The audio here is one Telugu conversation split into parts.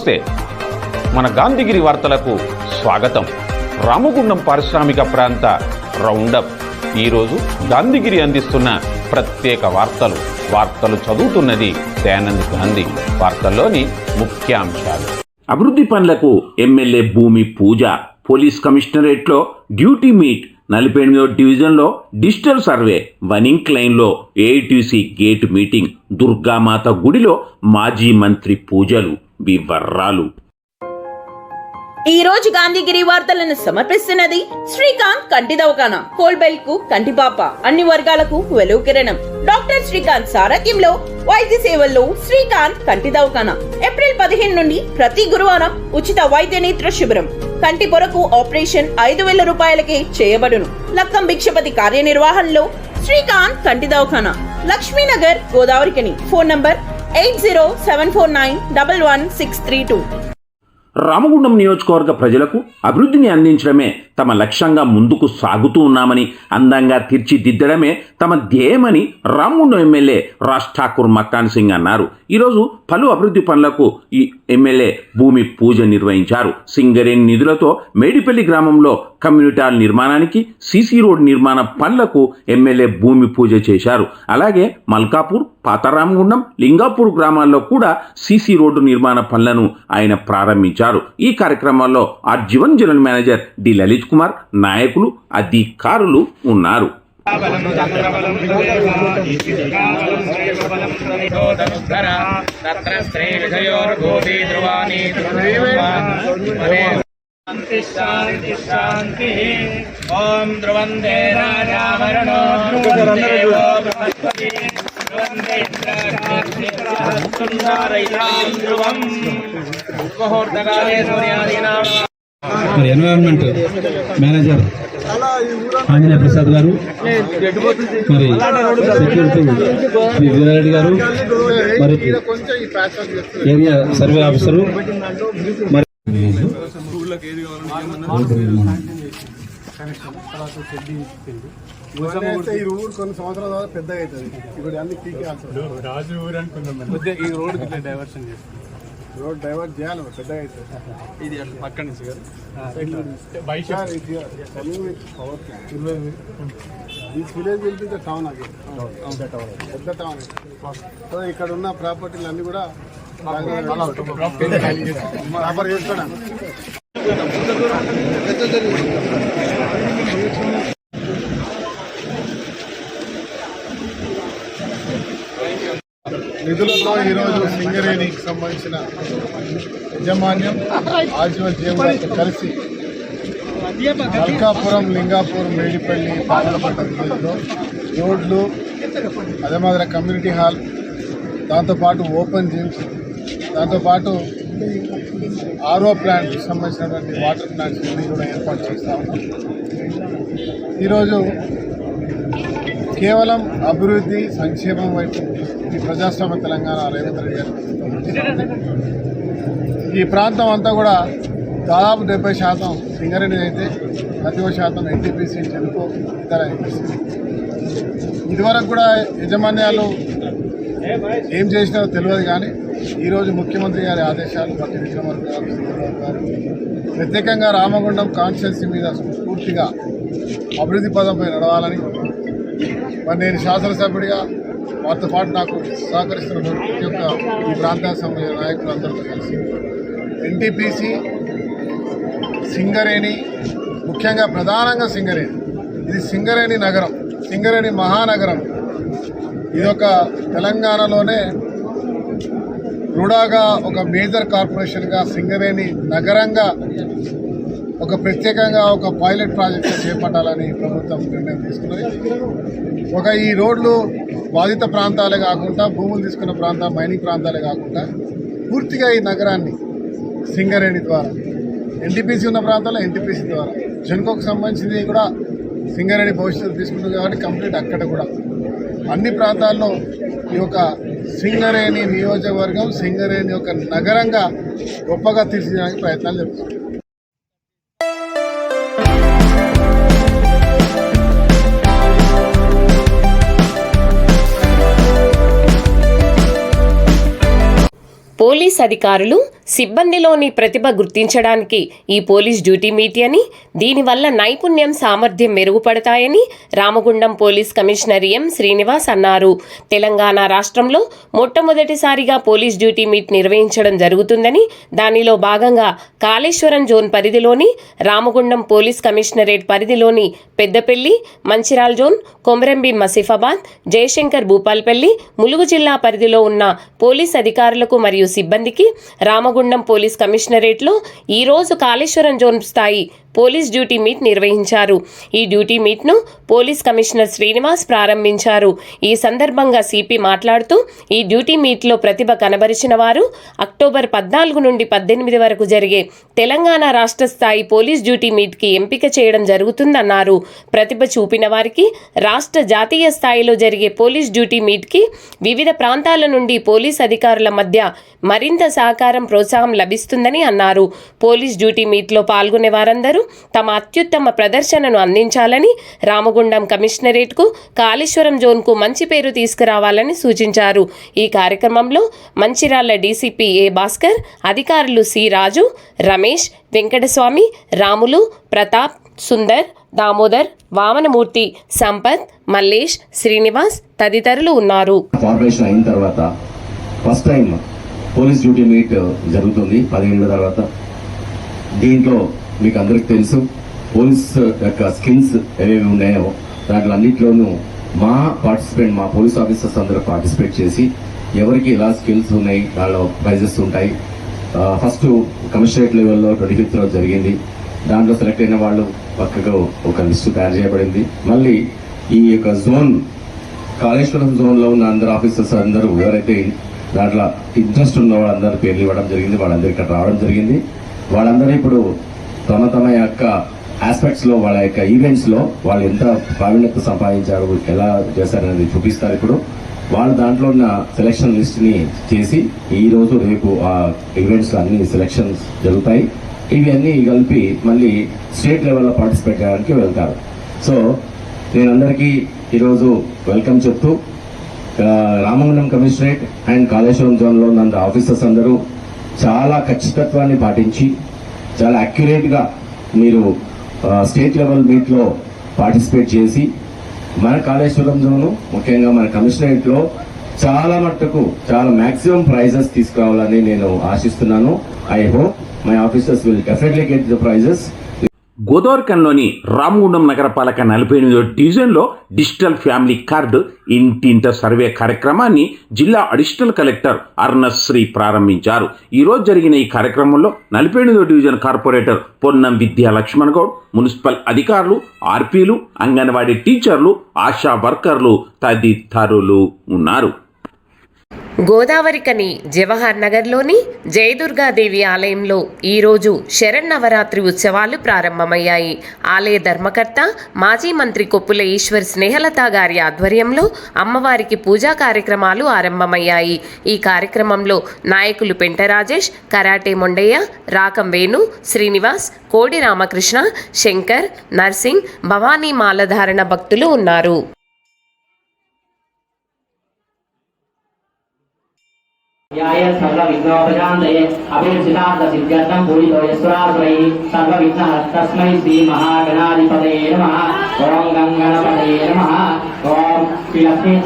నమస్తే. మన గాంధీగిరి వార్తలకు స్వాగతం. రామగుండం పారిశ్రామిక ప్రాంత రౌండప్. ఈరోజు గాంధీగిరి అందిస్తున్న ప్రత్యేక వార్తలు. వార్తలు చదువుతున్నది దయానంద్ గాంధీ. వార్తల్లోని ముఖ్యాంశాలు. అభివృద్ధి పనులకు ఎమ్మెల్యే భూమి పూజ. పోలీస్ కమిషనరేట్లో డ్యూటీ మీట్. నలభై ఎనిమిదో డివిజన్లో డిజిటల్ సర్వే. వనింగ్ క్లైన్లో ఏఐటీసీ గేట్ మీటింగ్. దుర్గామాత గుడిలో మాజీ మంత్రి పూజలు. వివర్రాలు ఈ రోజు గాంధీగిరి వార్తలను సమర్పిస్తున్నది శ్రీకాంత్ కంటి దవకాన కోల్బెల్కు కంటిపాప అన్ని వర్గాలకు వెలువ కిరణం. డాక్టర్ శ్రీకాంత్ సారథ్యంలో వైద్య సేవల్లో శ్రీకాంత్ కంటి దవకాన. ఏప్రిల్ పదిహేను నుండి ప్రతి గురువారం ఉచిత వైద్య నేత్ర శిబిరం. కంటి పొరకు ఆపరేషన్ ఐదు వేల రూపాయలకే చేయబడును. లక్కం భిక్షపతి కార్యనిర్వహణలో శ్రీకాంత్ కంటి దవఖాన Lakshminagar Godavarikhani phone number eight zero seven four nine double one six three two. Ramagundam నియోజకవర్గ ప్రజలకు అభివృద్ధిని అందించడమే తమ లక్ష్యంగా ముందుకు సాగుతూ ఉన్నామని అందంగా తీర్చిదిద్దడమే తమ ధ్యేయమని రామగుండం ఎమ్మెల్యే రాజ్ ఠాకూర్ మక్కాన్ సింగ్ అన్నారు. ఈరోజు పలు అభివృద్ధి పనులకు ఈ ఎమ్మెల్యే భూమి పూజ నిర్వహించారు. సింగరేణి నిధులతో మేడిపల్లి గ్రామంలో కమ్యూనిటాల్ నిర్మాణానికి సీసీ రోడ్ నిర్మాణ పనులకు ఎమ్మెల్యే భూమి పూజ చేశారు. అలాగే మల్కాపూర్ పాతరామగుండం లింగాపూర్ గ్రామాల్లో కూడా సీసీ రోడ్డు నిర్మాణ పనులను ఆయన ప్రారంభించారు. ఈ కార్యక్రమాల్లో RG one Jeevan general manager D Lalith Kumar నాయకులు అధికారులు ఉన్నారు. తత్ర స్త్రీ విషయోర్భూతి ధ్రువాణి శాంతి శాంతి శాంతి. ఓం ధ్రువందే రాజావరణో ధ్రువందేవో బృహస్పతి. ధ్రువందే ఇంద్రాగ్నిసుందరయితాం ధ్రువం. ముహూర్తకాలే ఆంజనేయ ప్రసాద్ గారు మరి సెక్యూరిటీ శ్రీ వీరారెడ్డి గారు మరి ఏరియా సర్వే ఆఫీసరు మరి ఈ కొన్ని సంవత్సరాల పెద్దగా అవుతుంది ఇప్పుడు అన్ని రాజు ఊరు అనుకుందాం ఈ రోడ్ డైవర్షన్ చేస్తాం. రోడ్ డైవర్ట్ చేయాలి మరి పెద్దగా అవుతుంది ఇది అట్లా పక్క నుంచి కదా? సార్, ఇది Telugu power plant. This village will be the town అది. పెద్ద టౌన్ సో ఇక్కడ ఉన్న ప్రాపర్టీలు అన్ని కూడా ప్రాపర్ చేసుకోవడానికి నిధులతో ఈరోజు సింగరేణికి సంబంధించిన యజమాన్యం ఆజీవన్ జీవనతో కలిసి మల్కాపురం లింగాపూర్ మేడిపల్లి పాలపట్ట విలేజ్లో రోడ్లు అదే మాదిరి కమ్యూనిటీ హాల్ దాంతోపాటు ఓపెన్ జిమ్స్ దాంతోపాటు ఆర్ఓ ప్లాంట్ సంబంధించినటువంటి వాటర్ ప్లాంట్స్ కూడా ఏర్పాటు చేస్తా ఉన్నాం. ఈరోజు కేవలం అభివృద్ధి సంక్షేమం వైపు ఈ ప్రజాస్వామ్య తెలంగాణ రేవంత్ రెడ్డి గారు. ఈ ప్రాంతం అంతా కూడా దాదాపు డెబ్బై శాతం సింగరేణి అయితే ప్రతి శాతం ఎన్టీపీసీ చెరుకు ఇతర ఇదివరకు కూడా యజమాన్యాలు ఏం చేసినారో తెలియదు కానీ ఈరోజు ముఖ్యమంత్రి గారి ఆదేశాలు భక్తి విక్రమార్క గారు గారు ప్రత్యేకంగా రామగుండం కాన్స్టిట్యున్సీ మీద పూర్తిగా అభివృద్ధి పదంపై నడవాలని మరి నేను శాసనసభ్యుడిగా వారితో పాటు నాకు సహకరిస్తున్న ప్రతి ఒక్క ఈ ప్రాంతానికి సంబంధించిన నాయకులందరితో కలిసి ఎన్టీపీసీ సింగరేణి ముఖ్యంగా ప్రధానంగా సింగరేణి. ఇది సింగరేణి నగరం సింగరేణి మహానగరం. ఇదొక తెలంగాణలోనే రుడాగా ఒక మేజర్ కార్పొరేషన్గా సింగరేణి నగరంగా ఒక ప్రత్యేకంగా ఒక పైలట్ ప్రాజెక్ట్ చేపట్టాలని ప్రభుత్వం నిర్ణయం తీసుకున్నది. ఒక ఈ రోడ్లు బాధిత ప్రాంతాలే కాకుండా భూములు తీసుకున్న ప్రాంతం మైనింగ్ ప్రాంతాలే కాకుండా పూర్తిగా ఈ నగరాన్ని సింగరేణి ద్వారా ఎన్టీపీసీ ఉన్న ప్రాంతాల్లో ఎన్టీపీసీ ద్వారా జన్కోకు సంబంధించింది కూడా సింగరేణి భవిష్యత్తు తీసుకుంటుంది కాబట్టి కంప్లీట్ అక్కడ కూడా. అన్ని ప్రాంతాల్లో ఈ యొక్క సింగరేణి నియోజకవర్గం సింగరేణి యొక్క నగరంగా గొప్పగా తీర్చిదానికి ప్రయత్నాలు జరుగుతున్నాయి. పోలీస్ అధికారులు సిబ్బందిలోని ప్రతిభ గుర్తించడానికి ఈ పోలీస్ డ్యూటీ మీట్ అని దీనివల్ల నైపుణ్యం సామర్థ్యం మెరుగుపడతాయని Ramagundam police commissioner M. Srinivas అన్నారు. తెలంగాణ రాష్ట్రంలో మొట్టమొదటిసారిగా పోలీస్ డ్యూటీ మీట్ నిర్వహించడం జరుగుతుందని దానిలో భాగంగా కాళేశ్వరం జోన్ పరిధిలోని రామగుండం పోలీస్ కమిషనరేట్ పరిధిలోని పెద్దపల్లి మంచిరాల్ జోన్ కొమరంబి మసిఫాబాద్ జయశంకర్ భూపాల్పల్లి ములుగు జిల్లా పరిధిలో ఉన్న పోలీస్ అధికారులకు మరియు సిబ్బందికి రామగుండం పోలీస్ కమిషనరేట్లో ఈరోజు కాళేశ్వరం జోన్ స్థాయి పోలీస్ డ్యూటీ మీట్ నిర్వహించారు. ఈ డ్యూటీ మీట్ను పోలీస్ కమిషనర్ శ్రీనివాస్ ప్రారంభించారు. ఈ సందర్భంగా సిపి మాట్లాడుతూ ఈ డ్యూటీ మీట్లో ప్రతిభ కనబరిచిన వారు అక్టోబర్ పద్నాలుగు నుండి పద్దెనిమిది వరకు జరిగే తెలంగాణ రాష్ట్ర స్థాయి పోలీస్ డ్యూటీ మీట్కి ఎంపిక చేయడం జరుగుతుందన్నారు. ప్రతిభ చూపిన వారికి రాష్ట్ర జాతీయ స్థాయిలో జరిగే పోలీస్ డ్యూటీ మీట్కి వివిధ ప్రాంతాల నుండి పోలీస్ అధికారుల మధ్య మరింత సహకారం ప్రోత్సాహం లభిస్తుందని అన్నారు. పోలీస్ డ్యూటీ మీట్లో పాల్గొనే వారందరూ తమ అత్యుత్తమ ప్రదర్శనను అందించాలని రామగుండం కమిషనరేట్కు కాళేశ్వరం జోన్కు మంచి పేరు తీసుకురావాలని సూచించారు. ఈ కార్యక్రమంలో మంచిర్యాల డీసీపీ ఏ భాస్కర్ అధికారులు సి రాజు రమేష్ వెంకటస్వామి రాములు ప్రతాప్ సుందర్ దామోదర్ వామనమూర్తి సంపత్ మల్లేష్ శ్రీనివాస్ తదితరులు ఉన్నారు. కార్పొరేషన్ అయిన తర్వాత first time police duty meet జరుగుతుంది. పదిహేనుల తర్వాత దీంట్లో మీకు అందరికి తెలుసు పోలీస్ యొక్క స్కిల్స్ ఏవేవి ఉన్నాయో దాంట్లో అన్నింటిలోనూ మా పార్టిసిపేట్ మా పోలీస్ ఆఫీసర్స్ అందరూ పార్టిసిపేట్ చేసి ఎవరికి ఎలా స్కిల్స్ ఉన్నాయి దానిలో ప్రైజెస్ ఉంటాయి. ఫస్ట్ కమిషనరేట్ లెవెల్లో ట్వంటీ ఫిఫ్త్ రోజు జరిగింది. దాంట్లో సెలెక్ట్ అయిన వాళ్ళు పక్కగా ఒక లిస్టు తయారు చేయబడింది. మళ్ళీ ఈ యొక్క జోన్ కాళేశ్వరం జోన్లో ఉన్న అందరు ఆఫీసర్స్ అందరూ ఎవరైతే దాంట్లో ఇంట్రెస్ట్ ఉన్న వాళ్ళందరూ పేర్లు ఇవ్వడం జరిగింది వాళ్ళందరూ ఇక్కడ రావడం జరిగింది. వాళ్ళందరూ ఇప్పుడు తమ తమ యొక్క ఆస్పెక్ట్స్లో వాళ్ళ యొక్క ఈవెంట్స్లో వాళ్ళు ఎంత ప్రావీణ్యత సంపాదించారు ఎలా చేశారనేది చూపిస్తారు ఇప్పుడు. వాళ్ళు దాంట్లో ఉన్న సెలక్షన్ లిస్ట్ని చేసి ఈ రోజు రేపు ఆ ఈవెంట్స్ అన్ని సెలక్షన్స్ జరుగుతాయి. ఇవి కలిపి మళ్ళీ స్టేట్ లెవెల్లో పార్టిసిపేట్ చేయడానికి వెళ్తారు. సో నేను అందరికీ ఈరోజు వెల్కమ్ చెప్తూ ఆ, రామగుండం కమిషనరేట్ అండ్ కాళేశ్వరం జోన్లో ఉన్న ఆఫీసర్స్ అందరూ చాలా ఖచ్చితత్వాన్ని పాటించి చాలా అక్యురేట్గా మీరు స్టేట్ లెవెల్ మీట్లో పార్టిసిపేట్ చేసి మన కాళేశ్వరం జోను ముఖ్యంగా మన కమిషనరేట్లో చాలా మట్టుకు చాలా మ్యాక్సిమం ప్రైజెస్ తీసుకురావాలని నేను ఆశిస్తున్నాను. I hope my officers will definitely get the prizes గోదావరికంలోని Ramagundam నగరపాలక నలభై ఎనిమిదో డివిజన్లో డిజిటల్ ఫ్యామిలీ కార్డు ఇంటింట సర్వే కార్యక్రమాన్ని జిల్లా అడిషనల్ కలెక్టర్ అర్ణశ్రీ ప్రారంభించారు. ఈరోజు జరిగిన ఈ కార్యక్రమంలో నలభై ఎనిమిదో డివిజన్ కార్పొరేటర్ పొన్నం విద్యా లక్ష్మణ్ గౌడ్ మున్సిపల్ అధికారులు ఆర్పీలు అంగన్వాడీ టీచర్లు ఆశా వర్కర్లు తదితరులు ఉన్నారు. గోదావరికని జవహర్ నగర్లోని జయదుర్గాదేవి ఆలయంలో ఈరోజు శరన్నవరాత్రి ఉత్సవాలు ప్రారంభమయ్యాయి. ఆలయ ధర్మకర్త మాజీ మంత్రి కొప్పుల ఈశ్వర్ స్నేహలత గారి ఆధ్వర్యంలో అమ్మవారికి పూజా కార్యక్రమాలు ఆరంభమయ్యాయి. ఈ కార్యక్రమంలో నాయకులు పెంట రాజేష్ కరాటే మొండయ్య రాకం వేణు శ్రీనివాస్ కోడి రామకృష్ణ శంకర్ నర్సింగ్ భవానీ మాలధారణ భక్తులు ఉన్నారు. ध्याय सर्वविघ्नोपशान्तये अभिर्जितार्थसिद्ध्यर्थं पूजितो यस्वरासुरैः सर्वविघ्नः तस्मै श्रीमहागणाधिपतये नमः ॐ गङ्गणपतये नमः ॐ श्रीलक्ष्मी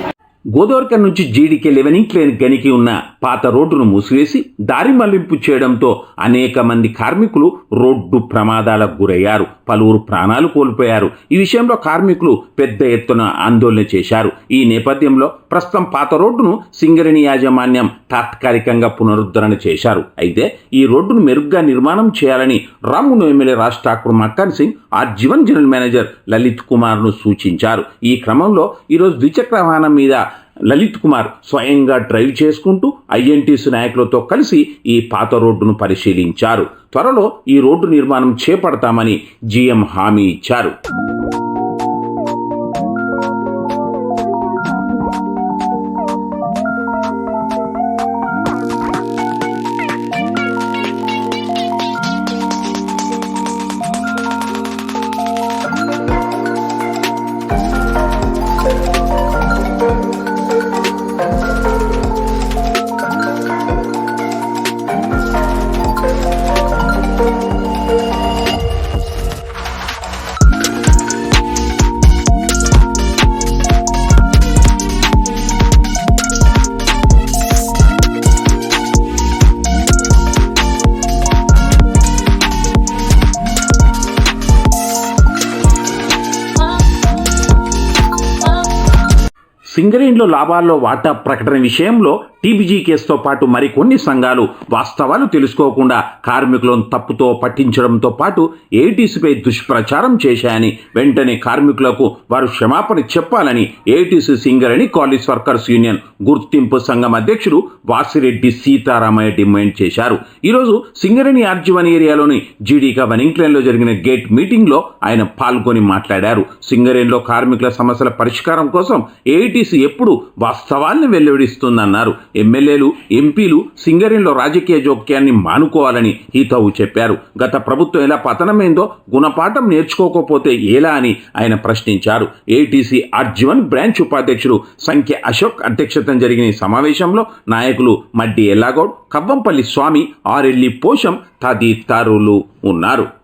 గోదావరికర్ నుంచి జీడికి లెవెనింగ్ లేని గనికి ఉన్న పాత రోడ్డును మూసివేసి దారి మళ్ళింపు చేయడంతో అనేక మంది కార్మికులు రోడ్డు ప్రమాదాలకు గురయ్యారు. పలువురు ప్రాణాలు కోల్పోయారు. ఈ విషయంలో కార్మికులు పెద్ద ఎత్తున ఆందోళన చేశారు. ఈ నేపథ్యంలో ప్రస్తుతం పాత రోడ్డును సింగరేణి యాజమాన్యం తాత్కాలికంగా పునరుద్ధరణ చేశారు. అయితే ఈ రోడ్డును మెరుగ్గా నిర్మాణం చేయాలని రామును ఎమ్మెల్యే రాజ్ ఠాకూర్ మక్కన్ సింగ్ ఆ జీవన్ జనరల్ మేనేజర్ లలిత్ కుమార్ను సూచించారు. ఈ క్రమంలో ఈరోజు ద్విచక్ర వాహనం మీద లలిత్ కుమార్ స్వయంగా డ్రైవ్ చేసుకుంటూ ఐఎన్టీసీ నాయకులతో కలిసి ఈ పాత రోడ్డును పరిశీలించారు. త్వరలో ఈ రోడ్డు నిర్మాణం చేపడతామని జీఎం హామీ ఇచ్చారు. సింగరేణిలో లాభాల్లో వాటా ప్రకటన విషయంలో టీబీజీ కేసుతో పాటు మరికొన్ని సంఘాలు వాస్తవాలు తెలుసుకోకుండా కార్మికులను తప్పుతో పట్టించడంతో పాటు ఏటీసీపై దుష్ప్రచారం చేశాయని వెంటనే కార్మికులకు వారు క్షమాపణ చెప్పాలని ATC Singareni college workers union గుర్తింపు సంఘం అధ్యక్షుడు వాసిరెడ్డి సీతారామయ్య డిమాండ్ చేశారు. ఈరోజు సింగరేణి ఆర్జీవన్ ఏరియాలోని జీడీకా వనింగ్లైన్లో జరిగిన గేట్ మీటింగ్లో ఆయన పాల్గొని మాట్లాడారు. సింగరేణిలో కార్మికుల సమస్యల పరిష్కారం కోసం ఏఐటీసీ ఎప్పుడు వాస్తవాన్ని వెల్లడిస్తుందన్నారు. ఎమ్మెల్యేలు ఎంపీలు సింగరేణిలో రాజకీయ జోక్యాన్ని మానుకోవాలని హితవు చెప్పారు. గత ప్రభుత్వం ఎలా పతనమైందో గుణపాఠం నేర్చుకోకపోతే ఎలా అని ఆయన ప్రశ్నించారు. ఏటీసీ ఆర్జీవన్ బ్రాంచ్ ఉపాధ్యక్షుడు సంఖ్య అశోక్ అధ్యక్షతన జరిగిన సమావేశంలో నాయకులు మడ్డి ఎల్లాగౌడ్ కవ్వంపల్లి స్వామి ఆరెల్లి పోషం తదితరులు ఉన్నారు.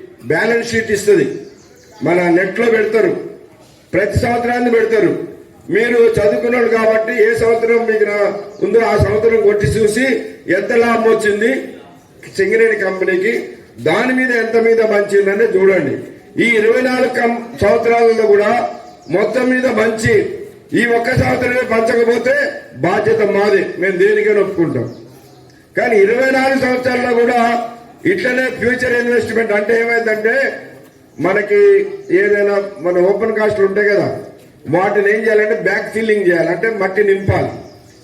బ్యాలెన్స్ షీట్ ఇస్తుంది. మన నెట్లో పెడతారు. ప్రతి సంవత్సరాన్ని పెడతారు. మీరు చదువుకున్నాడు కాబట్టి ఏ సంవత్సరం మీకు ఉందో ఆ సంవత్సరం కొట్టి చూసి ఎంత లాభం వచ్చింది? సింగరేణి కంపెనీకి. దాని మీద ఎంత మీద మంచిందని చూడండి. ఈ ఇరవై నాలుగు సంవత్సరాలలో కూడా మొత్తం మీద మంచి. ఈ ఒక్క సంవత్సరమే పంచకపోతే బాధ్యత మాది. మేము దేనికైనా ఒప్పుకుంటాం. కానీ ఇరవై నాలుగు సంవత్సరాల్లో కూడా ఇట్లనే ఫ్యూచర్ ఇన్వెస్ట్మెంట్ అంటే ఏమైందంటే మనకి ఏదైనా మన ఓపెన్ కాస్ట్లు ఉంటాయి కదా వాటిని ఏం చేయాలంటే బ్యాక్ ఫిల్లింగ్ చేయాలి అంటే మట్టి నింపాలి.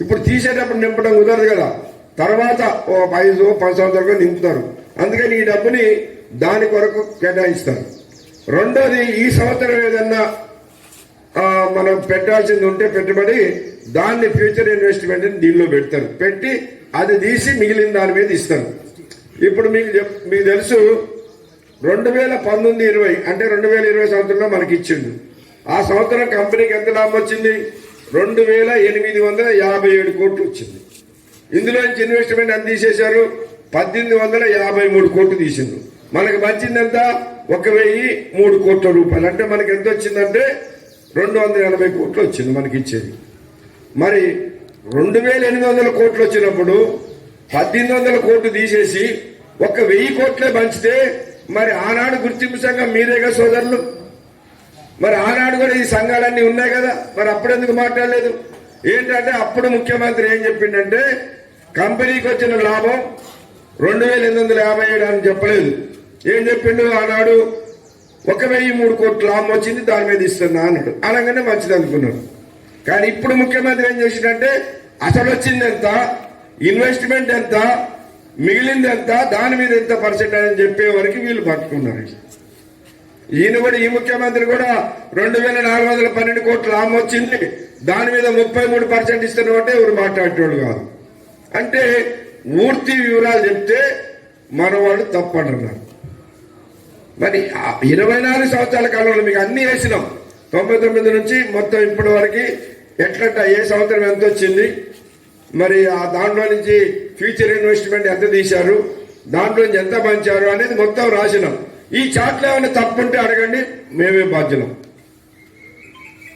ఇప్పుడు తీసేటప్పుడు నింపడం కుదరదు కదా తర్వాత ఓ ఐదు పది సంవత్సరాలు నింపుతారు. అందుకని ఈ డబ్బుని దాని కొరకు కేటాయిస్తారు. రెండోది ఈ సంవత్సరం ఏదన్నా మనం పెట్టాల్సింది ఉంటే పెట్టుబడి దాన్ని ఫ్యూచర్ ఇన్వెస్ట్మెంట్ దీనిలో పెడతారు. పెట్టి అది తీసి మిగిలిన దాని మీద ఇస్తారు. ఇప్పుడు మీకు చెప్- మీకు తెలుసు రెండు వేల పంతొమ్మిది ఇరవై అంటే రెండు వేల ఇరవై సంవత్సరంలో మనకి ఇచ్చిండు ఆ సంవత్సరం కంపెనీకి ఎంత లాభం వచ్చింది? రెండు వేల ఎనిమిది వందల యాభై ఏడు కోట్లు వచ్చింది. ఇందులో నుంచి ఇన్వెస్ట్మెంట్ ఎంత తీసేశారు? పద్దెనిమిది వందల యాభై మూడు కోట్లు తీసిండు. మనకి వచ్చింది ఎంత? ఒక వెయ్యి మూడు కోట్ల రూపాయలు. అంటే మనకి ఎంత వచ్చిందంటే రెండు వందల ఎనభై కోట్లు వచ్చింది మనకి ఇచ్చేది మరి రెండు వేల ఎనిమిది వందల కోట్లు వచ్చినప్పుడు పద్దెనిమిది వందల కోట్లు తీసేసి ఒక వెయ్యి కోట్లే పంచితే మరి ఆనాడు గుర్తింపు సంఘం మీరేగా సోదరులు? మరి ఆనాడు కూడా ఈ సంఘాలన్నీ ఉన్నాయి కదా? మరి అప్పుడెందుకు మాట్లాడలేదు? ఏంటంటే అప్పుడు ముఖ్యమంత్రి ఏం చెప్పిండంటే కంపెనీకి వచ్చిన లాభం రెండు వేల ఎనిమిది వందల యాభై ఏడు అని చెప్పలేదు. ఏం చెప్పిండు? ఆనాడు ఒక వెయ్యి మూడు కోట్ల లాభం వచ్చింది దాని మీద ఇస్తున్నా అన్నాడు. అనగానే మంచిది అనుకున్నాడు. కానీ ఇప్పుడు ముఖ్యమంత్రి ఏం చేసిండంటే అసలు వచ్చింది ఎంత? ఇన్వెస్ట్మెంట్ ఎంత మిగిలింది ఎంత దాని మీద ఎంత పర్సెంట్ అని చెప్పే వరకు వీళ్ళు పట్టుకున్నారు ఈయన కూడా ఈ ముఖ్యమంత్రి కూడా రెండు వేల నాలుగు వందల పన్నెండు కోట్ల లాభం వచ్చింది. దాని మీద ముప్పై మూడు పర్సెంట్ ఇస్తున్నట్టే ఎవరు మాట్లాడేటోళ్ళు కాదు. అంటే పూర్తి వివరాలు చెప్తే మనవాడు తప్పంటున్నారు. మరి ఆ ఇరవై నాలుగు సంవత్సరాల కాలంలో మీకు అన్ని వేసినాం. తొంభై తొమ్మిది నుంచి మొత్తం ఇప్పటి వరకు ఎట్లట ఏ సంవత్సరం ఎంత వచ్చింది? మరి ఆ దాంట్లో నుంచి ఫ్యూచర్ ఇన్వెస్ట్మెంట్ ఎంత తీశారు? దాంట్లో నుంచి ఎంత పంచారు అనేది మొత్తం రాసినాం. ఈ చాట్లో ఏమైనా తప్పుంటే అడగండి మేమే బాధ్యులం.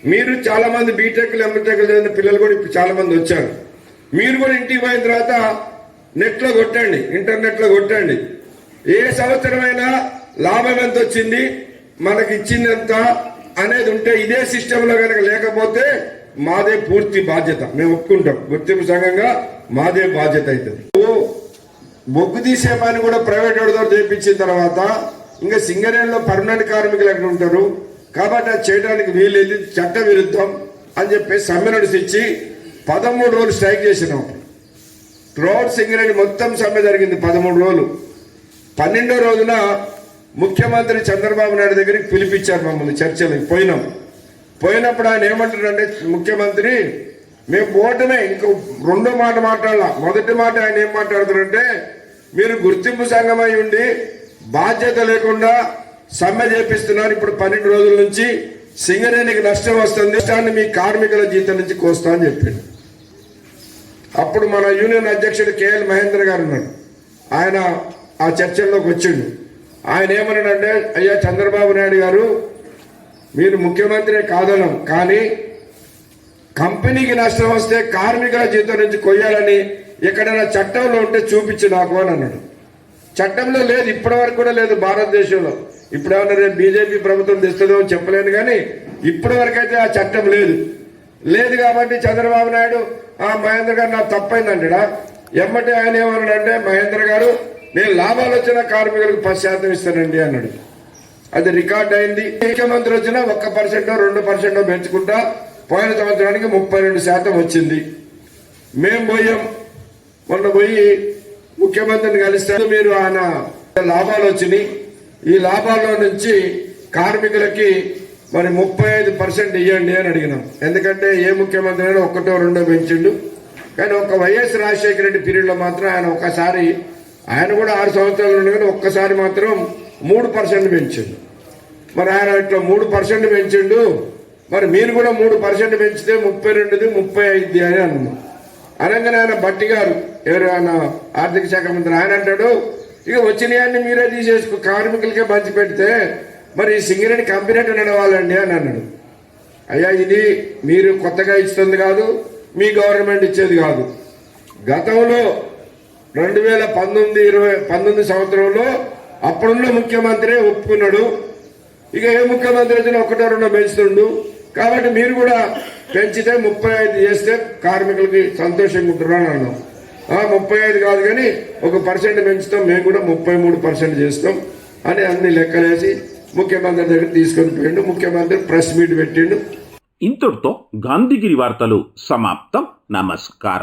మీరు చాలా మంది బీటెక్లు ఎంబీటెక్లు చదివిన పిల్లలు కూడా ఇప్పుడు చాలా మంది వచ్చారు. మీరు కూడా ఇంటికి పోయిన తర్వాత నెట్లో కొట్టండి ఇంటర్నెట్లో కొట్టండి. ఏ సంవత్సరమైనా లాభం ఎంత వచ్చింది మనకి ఇచ్చింది ఎంత అనేది ఉంటే ఇదే సిస్టంలో కనుక లేకపోతే మాదే పూర్తి బాధ్యత. మేము ఒప్పుకుంటాం. గుర్తింపు సంఘంగా మాదే బాధ్యత అవుతుంది. బొగ్గు తీసే పని కూడా ప్రైవేట్ వాడితో చేయించిన తర్వాత ఇంకా సింగరేణిలో పర్మనెంట్ కార్మికులు ఎక్కడ ఉంటారు? కాబట్టి అది చేయడానికి వీలేదు చట్ట విరుద్ధం అని చెప్పేసి సమ్మె ఇచ్చి పదమూడు రోజులు స్ట్రైక్ చేసినాం. త్రోట్ సింగరేణి మొత్తం సమ్మె జరిగింది పదమూడు రోజులు. పన్నెండో రోజున ముఖ్యమంత్రి చంద్రబాబు నాయుడు దగ్గరికి పిలిపించారు మమ్మల్ని చర్చలకు. పోయినాం. పోయినప్పుడు ఆయన ఏమంటాడంటే ముఖ్యమంత్రి మేము పోవటమే ఇంకో రెండో మాట మాట్లాడాల? మొదటి మాట ఆయన ఏం మాట్లాడుతారంటే మీరు గుర్తింపు సంఘమై ఉండి బాధ్యత లేకుండా సమ్మె చేపిస్తున్నారు. ఇప్పుడు పన్నెండు రోజుల నుంచి సింగరేణికి నష్టం వస్తుంది. నష్టాన్ని మీ కార్మికుల జీతం నుంచి కోస్తా అని చెప్పిండు. అప్పుడు మన యూనియన్ అధ్యక్షుడు కేఎల్ మహేంద్ర గారు ఉన్నాడు. ఆయన ఆ చర్చల్లోకి వచ్చిండు. ఆయన ఏమన్నాడంటే అయ్యా చంద్రబాబు నాయుడు గారు మీరు ముఖ్యమంత్రి కాదనం కానీ కంపెనీకి నష్టం వస్తే కార్మికుల జీతం నుంచి కొయ్యాలని ఎక్కడైనా చట్టంలో ఉంటే చూపించి నాకు అని అన్నాడు. చట్టంలో లేదు ఇప్పటి వరకు కూడా లేదు భారతదేశంలో. ఇప్పుడేమన్నా రేపు బీజేపీ ప్రభుత్వం తెస్తుందో చెప్పలేను కానీ ఇప్పటి వరకు అయితే ఆ చట్టం లేదు. లేదు కాబట్టి చంద్రబాబు నాయుడు ఆ మహేంద్ర గారు నాకు తప్పైందంటడా? ఎమ్మటి ఆయన ఏమన్నాడంటే మహేంద్ర గారు నేను లాభాలు వచ్చిన కార్మికులకు పశ్చాత్తం ఇస్తానండి అన్నాడు. అది రికార్డ్ అయింది. ముఖ్యమంత్రి వచ్చినా ఒక్క పర్సెంటో రెండు పర్సెంటో పెంచుకుంటా పోయిన సంవత్సరానికి ముప్పై రెండు శాతం వచ్చింది. మేం పోయాం. మొన్న పోయి ముఖ్యమంత్రిని కలిస్తే మీరు ఆయన లాభాలు వచ్చినాయి. ఈ లాభాల్లో నుంచి కార్మికులకి మరి ముప్పై ఐదు పర్సెంట్ ఇవ్వండి అని అడిగినాం. ఎందుకంటే ఏ ముఖ్యమంత్రి అయినా ఒకటో రెండో పెంచిండు. కానీ ఒక వైఎస్ రాజశేఖర రెడ్డి పీరియడ్లో మాత్రం ఆయన ఒకసారి ఆయన కూడా ఆరు సంవత్సరాలు ఉండే కానీ ఒక్కసారి మాత్రం మూడు పర్సెంట్ పెంచిండు. మరి ఆయన ఇట్లా మూడు పర్సెంట్ పెంచిండు. మరి మీరు కూడా మూడు పర్సెంట్ పెంచితే ముప్పై రెండుది ముప్పై ఐదు అని అన్నాం అనగానే ఆయన బట్టి గారు ఎవరు ఆయన ఆర్థిక శాఖ మంత్రి ఆయన అంటాడు ఇక వచ్చినాయన్ని మీరే తీసేసుకో కార్మికులకే పంచి పెడితే మరి ఈ సింగరేణి కంపెనీ నడవాలండి అని అన్నాడు. అయ్యా ఇది మీరు కొత్తగా ఇస్తుంది కాదు మీ గవర్నమెంట్ ఇచ్చేది కాదు. గతంలో రెండు వేల పంతొమ్మిది ఇరవై పంతొమ్మిది సంవత్సరంలో అప్పుడున్న ముఖ్యమంత్రి ఒప్పుకున్నాడు. ఇక ఏ ముఖ్యమంత్రి వచ్చినా ఒకటో రెండో పెంచుతుండు కాబట్టి మీరు కూడా పెంచితే ముప్పై ఐదు చేస్తే కార్మికులకి సంతోషంగా ఉంటారు అని అన్నాం. ఆ, ముప్పై ఐదు కాదు కానీ ఒక పర్సెంట్ పెంచుతాం మేము కూడా ముప్పై మూడు పర్సెంట్ చేస్తాం అని అన్ని లెక్కలేసి ముఖ్యమంత్రి దగ్గర తీసుకొని పోయిండు. ముఖ్యమంత్రి ప్రెస్ మీట్ పెట్టిండు. ఇంతటితో గాంధీగిరి వార్తలు సమాప్తం. నమస్కారం.